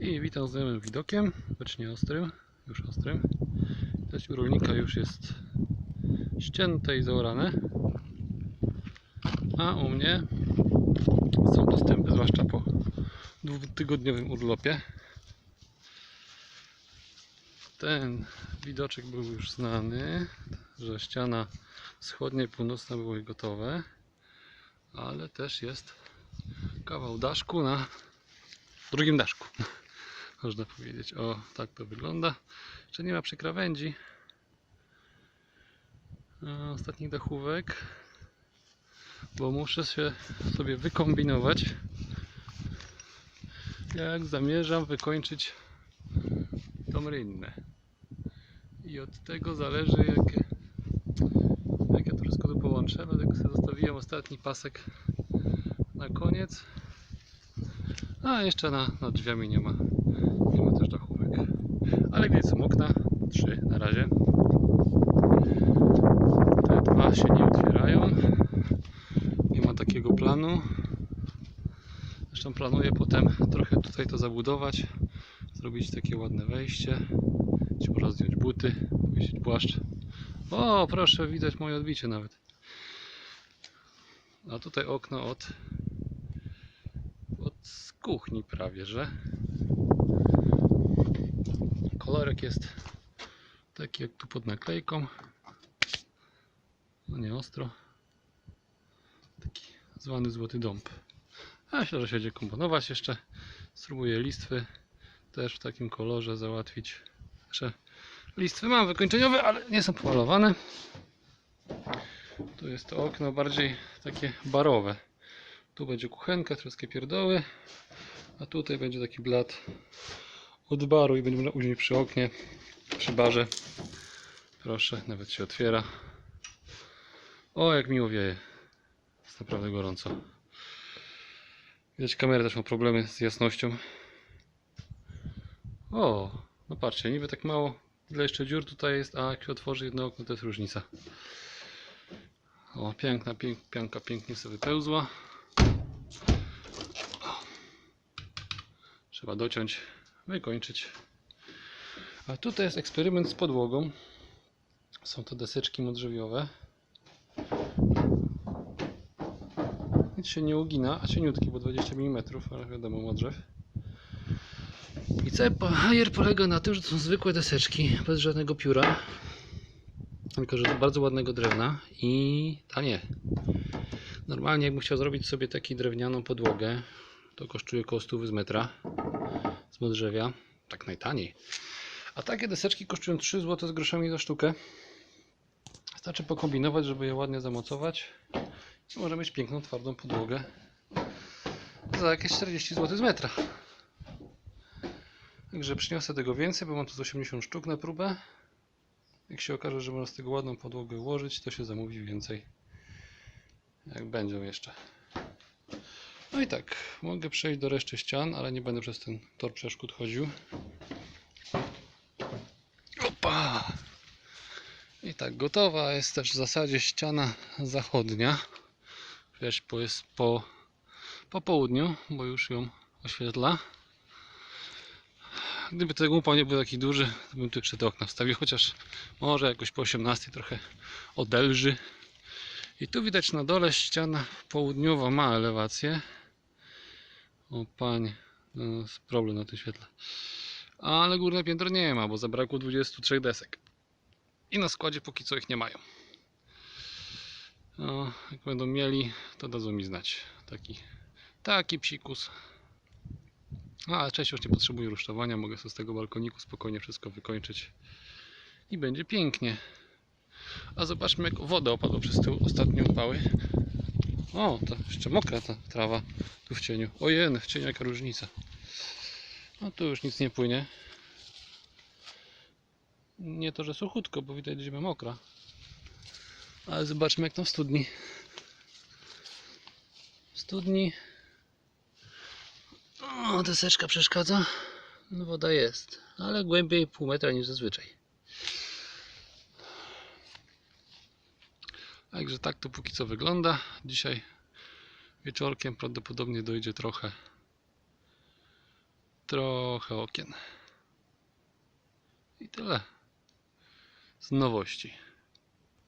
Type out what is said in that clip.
I witam znajomym widokiem, choć nie ostrym, już ostrym. Widać u rolnika już jest ścięte i zaorane. A u mnie są dostępy, zwłaszcza po dwutygodniowym urlopie. Ten widoczek był już znany, że ściana wschodnia i północna były gotowe, ale też jest kawał daszku na drugim daszku. Można powiedzieć, o tak to wygląda. Jeszcze nie ma przykrawędzi. e, Ostatnich dachówek, bo muszę się sobie wykombinować, jak zamierzam wykończyć tą rynnę. I od tego zależy, jakie, jak ja to wszystko tu połączę. Dlatego sobie zostawiłem ostatni pasek na koniec. A jeszcze na, nad drzwiami nie ma, nie ma też dachówek. Ale gdzieś są okna, trzy na razie. Te dwa się nie otwierają. Nie ma takiego planu. Zresztą planuję potem trochę tutaj to zabudować. Zrobić takie ładne wejście. Czy można zdjąć buty, powiesić płaszcz. O, proszę, widać moje odbicie nawet. A tutaj okno od od kuchni prawie, że kolorek jest taki jak tu pod naklejką. No nie ostro. Taki zwany złoty dąb. A myślę, że się będzie komponować jeszcze. Spróbuję listwy też w takim kolorze załatwić. Że listwy mam wykończeniowe, ale nie są pomalowane. Tu jest to okno bardziej takie barowe. Tu będzie kuchenka, troszkę pierdoły, a tutaj będzie taki blat od baru i będzie można usiąść przy oknie, przy barze. Proszę, nawet się otwiera. O, jak miło wieje. Jest naprawdę gorąco. Widać, kamera też ma problemy z jasnością. O, no patrzcie, niby tak mało, ile jeszcze dziur tutaj jest, a jak się otworzy jedno okno, to jest różnica. O, piękna, pięk, pianka pięknie sobie wypełzła. Trzeba dociąć, wykończyć. A tutaj jest eksperyment z podłogą. Są to deseczki modrzewiowe. Nic się nie ugina, a cieniutki, bo 20 mm, ale wiadomo, modrzew. I cały bajer polega na tym, że to są zwykłe deseczki, bez żadnego pióra. Tylko, że z bardzo ładnego drewna i tanie. Normalnie jakbym chciał zrobić sobie taką drewnianą podłogę, to kosztuje około 100 z metra z modrzewia, tak najtaniej. A takie deseczki kosztują 3 zł z groszami za sztukę. Wystarczy pokombinować, żeby je ładnie zamocować. I możemy mieć piękną, twardą podłogę za jakieś 40 zł z metra. Także przyniosę tego więcej, bo mam tu z 80 sztuk na próbę. Jak się okaże, że można z tego ładną podłogę ułożyć, to się zamówi więcej. Jak będą jeszcze. No i tak, mogę przejść do reszty ścian, ale nie będę przez ten tor przeszkód chodził. Opa! I tak, gotowa jest też w zasadzie ściana zachodnia. Wiesz, po jest po, po południu, bo już ją oświetla. Gdyby ten upał nie był taki duży, to bym tu jeszcze te okna wstawił, chociaż może jakoś po 18 trochę odelży. I tu widać na dole ściana południowa ma elewację. O panie, no, jest problem na tym świetle. Ale górne piętro nie ma, bo zabrakło 23 desek. I na składzie póki co ich nie mają. No, jak będą mieli, to dadzą mi znać. Taki, taki psikus. No, ale część już nie potrzebuje rusztowania, mogę sobie z tego balkoniku spokojnie wszystko wykończyć. I będzie pięknie. A zobaczmy jak woda opadła przez te ostatnie upały. O, to jeszcze mokra ta trawa tu w cieniu. Ojej, w cieniu jaka różnica. No tu już nic nie płynie. Nie to, że suchutko, bo widać ziemia mokra. Ale zobaczmy jak tam w studni. W studni. O, deseczka przeszkadza. No woda jest, ale głębiej pół metra niż zazwyczaj. Także tak to póki co wygląda. Dzisiaj wieczorkiem prawdopodobnie dojdzie trochę trochę okien. I tyle. Z nowości.